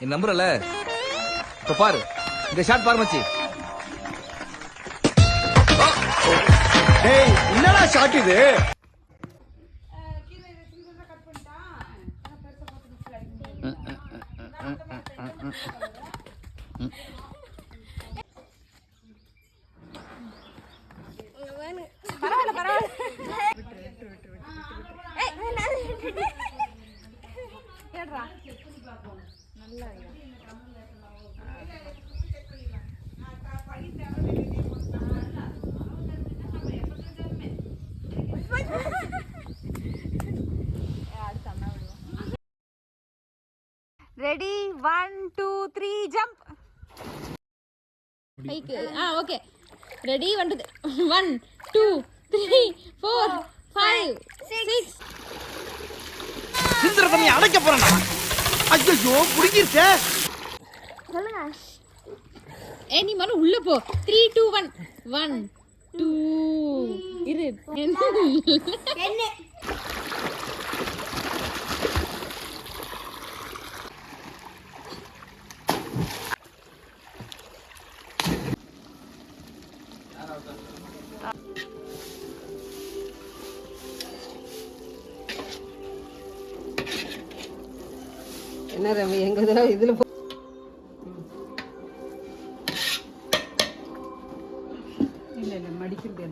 நீ நம்புறல? இப்ப பாரு. இந்த ஷாட் பாரு மச்சி. என்னடா ஷாட் இது? பரவாயில்ல கேடுறா. நல்லா. Ready one two three jump bike ஆ okay ready one two one two three four five six சிந்திர தண்ணி அடைக்க போறேன்டா. ஐயோ புடிங்கிருச்சே சொல்லுங்க. ஏ நீ மறு உள்ள போ. Three two one one two இரு. என்ன? என்ன ரவி எங்க இதுல இதுல இல்ல இல்ல மடிக்கிறது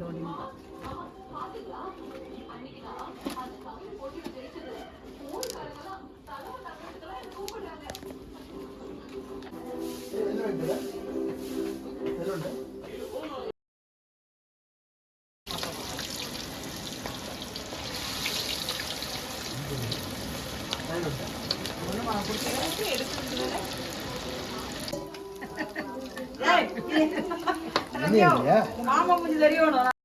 ஏதோ ஒண்ணு. என்ன